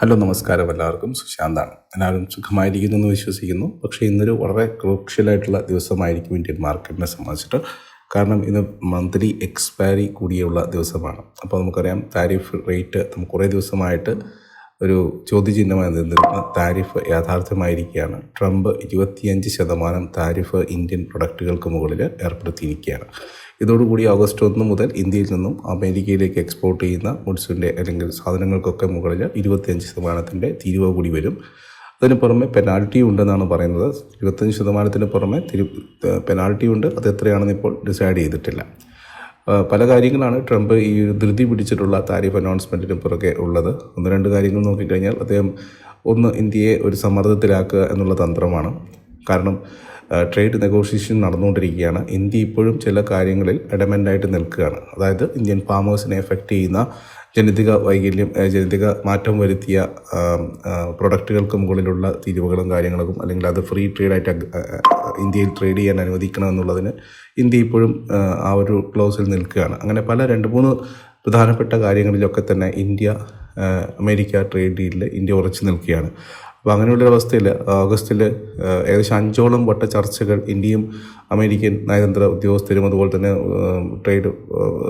Hello നമസ്കാരം എല്ലാവർക്കും. സുശാന്താണ്. എല്ലാവരും സുഖമായിരിക്കുന്നു എന്ന് വിശ്വസിക്കുന്നു. പക്ഷേ ഇന്നൊരു വളരെ ക്രൂഷ്യലായിട്ടുള്ള ദിവസമായിരിക്കും ഇന്ത്യൻ മാർക്കറ്റിനെ സംബന്ധിച്ചിട്ട്. കാരണം ഇന്ന് മന്ത്ലി എക്സ്പയറി കൂടിയുള്ള ദിവസമാണ്. അപ്പോൾ നമുക്കറിയാം താരിഫ് റേറ്റ് നമുക്ക് കുറേ ദിവസമായിട്ട് ഒരു ചോദ്യചിഹ്നമായി നിന്നിരുന്ന. താരിഫ് യാഥാർത്ഥ്യമായിരിക്കുകയാണ്. ട്രംപ് ഇരുപത്തിയഞ്ച് ശതമാനം താരിഫ് ഇന്ത്യൻ പ്രൊഡക്റ്റുകൾക്ക് മുകളിൽ ഏർപ്പെടുത്തിയിരിക്കുകയാണ്. ഇതോടുകൂടി ഓഗസ്റ്റ് ഒന്ന് മുതൽ ഇന്ത്യയിൽ നിന്നും അമേരിക്കയിലേക്ക് എക്സ്പോർട്ട് ചെയ്യുന്ന ഗുഡ്സിന്റെ അല്ലെങ്കിൽ സാധനങ്ങൾക്കൊക്കെ മുകളിൽ ഇരുപത്തിയഞ്ച് ശതമാനത്തിന്റെ തീരുവ കൂടി വരും. അതിന് പുറമെ പെനാൽറ്റി ഉണ്ടെന്നാണ് പറയുന്നത്. ഇരുപത്തഞ്ച് ശതമാനത്തിന് പുറമെ തിരു പെനാൽറ്റി ഉണ്ട്. അത് എത്രയാണെന്ന് ഇപ്പോൾ ഡിസൈഡ് ചെയ്തിട്ടില്ല. പല കാര്യങ്ങളാണ് ട്രംപ് ഈ ഒരു ധൃതി പിടിച്ചിട്ടുള്ള താരിഫ് അനൗൺസ്മെന്റിന് പുറകെ ഉള്ളത്. ഒന്ന് രണ്ട് കാര്യങ്ങൾ നോക്കിക്കഴിഞ്ഞാൽ അദ്ദേഹം ഒന്ന് ഇന്ത്യയെ ഒരു സമ്മർദ്ദത്തിലാക്കുക എന്നുള്ള തന്ത്രമാണ്. കാരണം ട്രേഡ് നെഗോഷിയേഷൻ നടന്നുകൊണ്ടിരിക്കുകയാണ്. ഇന്ത്യ ഇപ്പോഴും ചില കാര്യങ്ങളിൽ എഡമെന്റായിട്ട് നിൽക്കുകയാണ്. അതായത് ഇന്ത്യൻ ഫാമേഴ്സിനെ എഫക്റ്റ് ചെയ്യുന്ന ജനിതക വൈകല്യം ജനിതക മാറ്റം വരുത്തിയ പ്രൊഡക്റ്റുകൾക്ക് മുകളിലുള്ള തീരുവകളും കാര്യങ്ങളും അല്ലെങ്കിൽ അത് ഫ്രീ ട്രേഡായിട്ട് ഇന്ത്യയിൽ ട്രേഡ് ചെയ്യാൻ അനുവദിക്കണം എന്നുള്ളതിന് ഇന്ത്യ ഇപ്പോഴും ആ ഒരു ക്ലോസിൽ നിൽക്കുകയാണ്. അങ്ങനെ പല രണ്ട് മൂന്ന് പ്രധാനപ്പെട്ട കാര്യങ്ങളിലൊക്കെ തന്നെ ഇന്ത്യ അമേരിക്ക ട്രേഡ് ഡീലിൽ ഇന്ത്യ ഉറച്ചു നിൽക്കുകയാണ്. അപ്പോൾ അങ്ങനെയുള്ളൊരു അവസ്ഥയിൽ ഓഗസ്റ്റിൽ ഏകദേശം അഞ്ചോളം വട്ട ചർച്ചകൾ ഇന്ത്യയും അമേരിക്കൻ നയതന്ത്ര ഉദ്യോഗസ്ഥരും അതുപോലെ തന്നെ ട്രേഡ്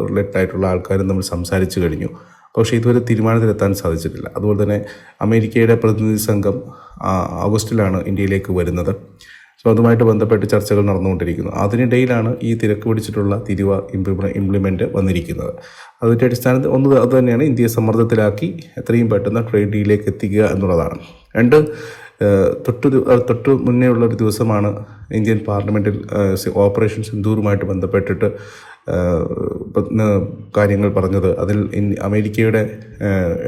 റിലേറ്റഡ് ആയിട്ടുള്ള ആൾക്കാരും നമ്മൾ സംസാരിച്ചു കഴിഞ്ഞു. പക്ഷേ ഇതുവരെ തീരുമാനത്തിലെത്താൻ സാധിച്ചിട്ടില്ല. അതുപോലെ തന്നെ അമേരിക്കയുടെ പ്രതിനിധി സംഘം ഓഗസ്റ്റിലാണ് ഇന്ത്യയിലേക്ക് വരുന്നത്. സോ അതുമായിട്ട് ബന്ധപ്പെട്ട് ചർച്ചകൾ നടന്നുകൊണ്ടിരിക്കുന്നു. അതിനിടയിലാണ് ഈ തിരക്ക് പിടിച്ചിട്ടുള്ള തിരുവ ഇംപ്ലിമെ ഇംപ്ലിമെന്റ് വന്നിരിക്കുന്നത്. അതിന്റെ അടിസ്ഥാനത്തിൽ ഒന്ന് അത് തന്നെയാണ് ഇന്ത്യയെ സമ്മർദ്ദത്തിലാക്കി എത്രയും പെട്ടെന്ന് ട്രേഡ് ഡീലിലേക്ക് എത്തിക്കുക എന്നുള്ളതാണ്. രണ്ട് തൊട്ട് തൊട്ട് മുന്നേ ഉള്ള ഒരു ദിവസമാണ് ഇന്ത്യൻ പാർലമെന്റിൽ ഓപ്പറേഷൻ സിന്ദൂറുമായിട്ട് ബന്ധപ്പെട്ടിട്ട് കാര്യങ്ങൾ പറഞ്ഞത്. അതിൽ അമേരിക്കയുടെ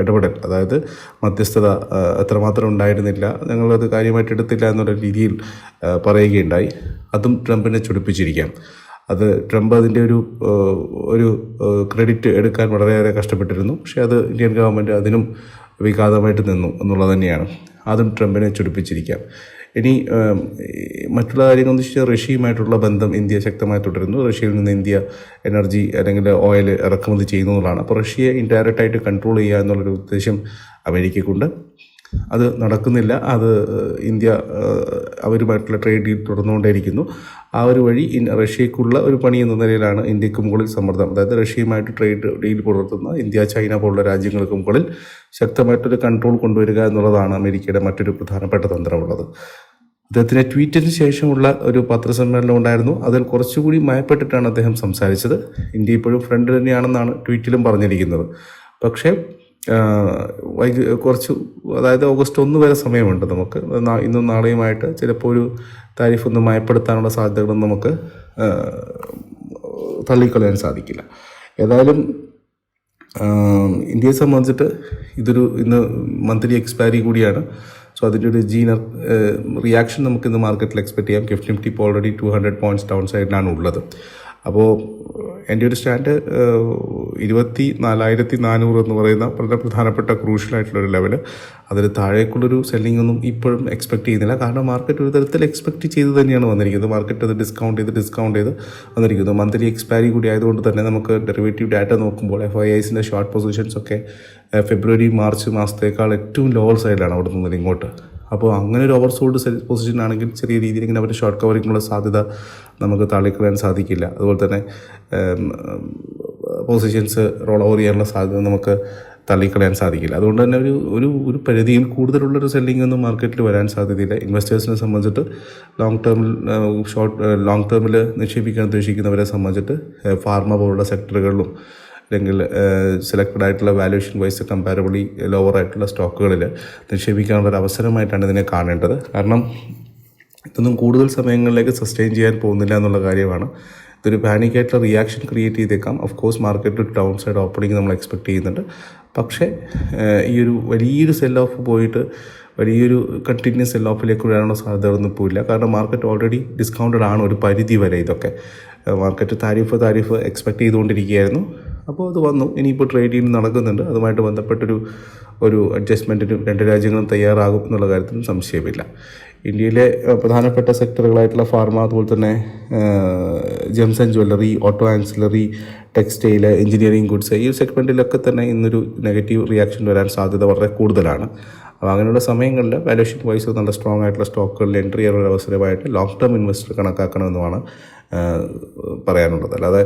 ഇടപെടൽ അതായത് മധ്യസ്ഥത അത്രമാത്രം ഉണ്ടായിരുന്നില്ല ഞങ്ങളത് കാര്യമായിട്ട് എടുത്തില്ല എന്നുള്ള രീതിയിൽ പറയുകയുണ്ടായി. അതും ട്രംപിനെ ചൊടിപ്പിച്ചിരിക്കാം. അത് ട്രംപ് അതിന്റെ ഒരു ഒരു ക്രെഡിറ്റ് എടുക്കാൻ വളരെയേറെ കഷ്ടപ്പെട്ടിരുന്നു. പക്ഷേ അത് ഇന്ത്യൻ ഗവൺമെന്റ് അതിനും വിഘാതമായിട്ട് നിന്നു എന്നുള്ളത് തന്നെയാണ്. അതും ട്രംപിനെ ചൊടിപ്പിച്ചിരിക്കാം. ഇനി മറ്റുള്ള കാര്യങ്ങൾ എന്ന് വെച്ചാൽ റഷ്യയുമായിട്ടുള്ള ബന്ധം ഇന്ത്യ ശക്തമായി തുടരുന്നു. റഷ്യയിൽ നിന്ന് ഇന്ത്യ എനർജി അല്ലെങ്കിൽ ഓയിൽ ഇറക്കുമതി ചെയ്യുന്നു അപ്പോൾ റഷ്യയെ ഇൻഡയറക്റ്റായിട്ട് കൺട്രോൾ ചെയ്യുക എന്നുള്ളൊരു ഉദ്ദേശം അമേരിക്കയ്ക്കുണ്ട്. അത് നടക്കുന്നില്ല. അത് ഇന്ത്യ അവരുമായിട്ടുള്ള ട്രേഡ് ഡീൽ തുടർന്നുകൊണ്ടേയിരിക്കുന്നു. ആ ഒരു വഴി റഷ്യക്കുള്ള ഒരു പണി എന്ന നിലയിലാണ് ഇന്ത്യയ്ക്ക് മുകളിൽ സമ്മർദ്ദം. അതായത് റഷ്യയുമായിട്ട് ട്രേഡ് ഡീൽ പുലർത്തുന്ന ഇന്ത്യ ചൈന പോലുള്ള രാജ്യങ്ങൾക്ക് മുകളിൽ ശക്തമായിട്ടൊരു കൺട്രോൾ കൊണ്ടുവരിക എന്നുള്ളതാണ് അമേരിക്കയുടെ മറ്റൊരു പ്രധാനപ്പെട്ട തന്ത്രമുള്ളത്. അദ്ദേഹത്തിന്റെ ട്വീറ്റിന് ശേഷമുള്ള ഒരു പത്രസമ്മേളനം ഉണ്ടായിരുന്നു. അതിൽ കുറച്ചുകൂടി മയപ്പെട്ടിട്ടാണ് അദ്ദേഹം സംസാരിച്ചത്. ഇന്ത്യ ഇപ്പോഴും ഫ്രണ്ട് തന്നെയാണെന്നാണ് ട്വീറ്റിലും പറഞ്ഞിരിക്കുന്നത്. പക്ഷേ വൈകി കുറച്ച് അതായത് ഓഗസ്റ്റ് ഒന്ന് വരെ സമയമുണ്ട് നമുക്ക്. ഇന്നും നാളെയുമായിട്ട് ചിലപ്പോൾ ഒരു താരിഫ് ഒന്ന് മയപ്പെടുത്താനുള്ള സാധ്യതകളൊന്നും നമുക്ക് തള്ളിക്കളയാൻ സാധിക്കില്ല. ഏതായാലും ഇന്ത്യയെ സംബന്ധിച്ചിട്ട് ഇതൊരു ഇന്ന് മന്ത്ലി എക്സ്പയറി കൂടിയാണ്. സോ അതിന്റെ ഒരു ജീന റിയാക്ഷൻ നമുക്ക് ഇന്ന് മാർക്കറ്റിൽ എക്സ്പെക്ട് ചെയ്യാം. ഗിഫ്റ്റ് നിഫ്റ്റി ഇപ്പോൾ already two hundred points down സൈഡിലാണ് ഉള്ളത്. അപ്പോൾ എന്റെ ഒരു സ്റ്റാൻഡ് ഇരുപത്തി നാലായിരത്തി നാനൂറ് എന്ന് പറയുന്ന വളരെ പ്രധാനപ്പെട്ട ക്രൂഷ്യലായിട്ടുള്ളൊരു ലെവൽ അതിൽ താഴേക്കുള്ളൊരു സെല്ലിംഗ് ഒന്നും ഇപ്പോഴും എക്സ്പെക്ട് ചെയ്യുന്നില്ല. കാരണം മാർക്കറ്റ് ഒരു തരത്തിൽ എക്സ്പെക്ട് ചെയ്ത് തന്നെയാണ് വന്നിരിക്കുന്നത്. മാർക്കറ്റ് അത് ഡിസ്കൗണ്ട് ചെയ്ത് ഡിസ്കൗണ്ട് ചെയ്ത് വന്നിരിക്കുന്നു. മന്ത്ലി എക്സ്പയറി കൂടി ആയതുകൊണ്ട് തന്നെ നമുക്ക് ഡെറിവേറ്റീവ് ഡാറ്റ നോക്കുമ്പോൾ എഫ് ഐ ഐസിന്റെ ഷോർട്ട് പൊസിഷൻസ് ഒക്കെ ഫെബ്രുവരി മാർച്ച് മാസത്തേക്കാൾ ഏറ്റവും ലോവർ സൈഡിലാണ് അവിടെ നിന്ന് ഇങ്ങോട്ട്. അപ്പോൾ അങ്ങനെ ഒരു ഓവർ സോൾഡ് പൊസിഷൻ ആണെങ്കിൽ ചെറിയ രീതിയിൽ ഇങ്ങനെ അവർ ഷോർട്ട് കവറിങ്ങിനുള്ള സാധ്യത നമുക്ക് തള്ളിക്കളയാൻ സാധിക്കില്ല. അതുപോലെ തന്നെ പൊസിഷൻസ് റോൾ ഓവർ ചെയ്യാനുള്ള സാധ്യത നമുക്ക് തള്ളിക്കളയാൻ സാധിക്കില്ല. അതുകൊണ്ട് തന്നെ ഒരു ഒരു ഒരു പരിധിയിൽ കൂടുതലുള്ളൊരു സെല്ലിംഗ് ഒന്നും മാർക്കറ്റിൽ വരാൻ സാധ്യതയില്ല. ഇൻവെസ്റ്റേഴ്സിനെ സംബന്ധിച്ചിട്ട് ലോങ് ടേമിൽ ഷോർട്ട് ലോങ് ടേമിൽ നിക്ഷേപിക്കാൻ ഉദ്ദേശിക്കുന്നവരെ സംബന്ധിച്ചിട്ട് ഫാർമ പോലുള്ള സെക്ടറുകളിലും അല്ലെങ്കിൽ സെലക്റ്റഡ് ആയിട്ടുള്ള വാല്യൂഷൻ വൈസ് കമ്പാരബിളി ലോവർ ആയിട്ടുള്ള സ്റ്റോക്കുകളിൽ നിക്ഷേപിക്കാനുള്ള ഒരു അവസരമായിട്ടാണ് ഇതിനെ കാണേണ്ടത്. കാരണം ഇതൊന്നും കൂടുതൽ സമയങ്ങളിലേക്ക് സസ്റ്റെയിൻ ചെയ്യാൻ പോകുന്നില്ല എന്നുള്ള കാര്യമാണ്. ഇതൊരു പാനിക്കായിട്ടുള്ള റിയാക്ഷൻ ക്രിയേറ്റ് ചെയ്തേക്കാം. Of course market down side opening നമ്മൾ എക്സ്പെക്ട് ചെയ്യുന്നുണ്ട്. പക്ഷേ ഈ ഒരു വലിയൊരു സെൽ ഓഫ് പോയിട്ട് വലിയൊരു കണ്ടിന്യൂസ് സെൽ ഓഫിലേക്ക് വരാനുള്ള സാധ്യതകളൊന്നും ഇല്ല കാരണം മാർക്കറ്റ് ഓൾറെഡി ഡിസ്കൗണ്ടഡ് ആണ് ഒരു പരിധി വരെ ഇതൊക്കെ. മാർക്കറ്റ് താരിഫ് താരിഫ് എക്സ്പെക്ട് ചെയ്തുകൊണ്ടിരിക്കുകയായിരുന്നു. അപ്പോൾ അത് വന്നു. ഇനിയിപ്പോൾ ട്രേഡ് ട്രേഡിങ് നടക്കുന്നുണ്ട്. അതുമായിട്ട് ബന്ധപ്പെട്ടൊരു ഒരു അഡ്ജസ്റ്റ്മെന്റിന് രണ്ട് രാജ്യങ്ങളും തയ്യാറാകും എന്നുള്ള കാര്യത്തിലും സംശയമില്ല. ഇന്ത്യയിലെ പ്രധാനപ്പെട്ട സെക്ടറുകളായിട്ടുള്ള ഫാർമ അതുപോലെ തന്നെ gems and jewellery auto ancillary textile engineering goods ഈ സെഗ്മെന്റിലൊക്കെ തന്നെ ഇന്നൊരു നെഗറ്റീവ് റിയാക്ഷൻ വരാൻ സാധ്യത വളരെ കൂടുതലാണ്. അപ്പോൾ അങ്ങനെയുള്ള സമയങ്ങളിൽ വാല്യൂഷൻ വൈസ് നല്ല സ്ട്രോങ് ആയിട്ടുള്ള സ്റ്റോക്കുകളിൽ എൻട്രി ചെയ്യാനുള്ള അവസരമായിട്ട് ലോങ് ടേം ഇൻവെസ്റ്റർ കണക്കാക്കണമെന്നുമാണ് പറയാനുള്ളത്. അല്ലാതെ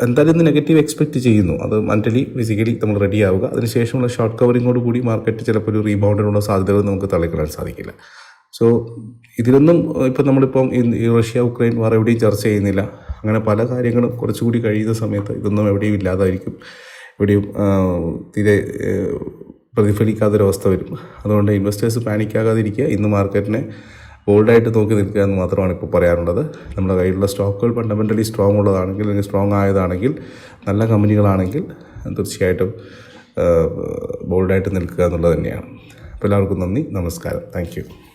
എന്തായാലും ഇന്ന് നെഗറ്റീവ് എക്സ്പെക്റ്റ് ചെയ്യുന്നു. അത് മെന്റലി ഫിസിക്കലി നമ്മൾ റെഡി ആവുക. അതിനുശേഷമുള്ള ഷോർട്ട് കവറിങ്ങോട് കൂടി മാർക്കറ്റ് ചിലപ്പോൾ ഒരു റീബൗണ്ടിനുള്ള സാധ്യതകൾ നമുക്ക് തള്ളിക്കളയാൻ സാധിക്കില്ല. സോ ഇതിലൊന്നും ഇപ്പം നമ്മളിപ്പം ഈ- റഷ്യ ഉക്രൈൻ വാർ എവിടെയും ചർച്ച ചെയ്യുന്നില്ല. അങ്ങനെ പല കാര്യങ്ങളും കുറച്ചുകൂടി കഴിയുന്ന സമയത്ത് ഇതൊന്നും എവിടെയും ഇല്ലാതായിരിക്കും. എവിടെയും തീരെ പ്രതിഫലിക്കാത്തൊരവസ്ഥ വരും. അതുകൊണ്ട് ഇൻവെസ്റ്റേഴ്സ് പാനിക്കാകാതിരിക്കുക ഇന്ന് മാർക്കറ്റിനെ ബോൾഡായിട്ട് നോക്കി നിൽക്കുക എന്ന് മാത്രമാണ് ഇപ്പോൾ പറയാനുള്ളത് നമ്മുടെ കയ്യിലുള്ള സ്റ്റോക്കുകൾ ഫണ്ടമെന്റലി സ്ട്രോങ് ഉള്ളതാണെങ്കിൽ അല്ലെങ്കിൽ സ്ട്രോങ് ആയതാണെങ്കിൽ നല്ല കമ്പനികളാണെങ്കിൽ തീർച്ചയായിട്ടും ബോൾഡായിട്ട് നിൽക്കുക എന്നുള്ളത് തന്നെയാണ്. അപ്പോൾ എല്ലാവർക്കും നന്ദി. നമസ്കാരം. താങ്ക്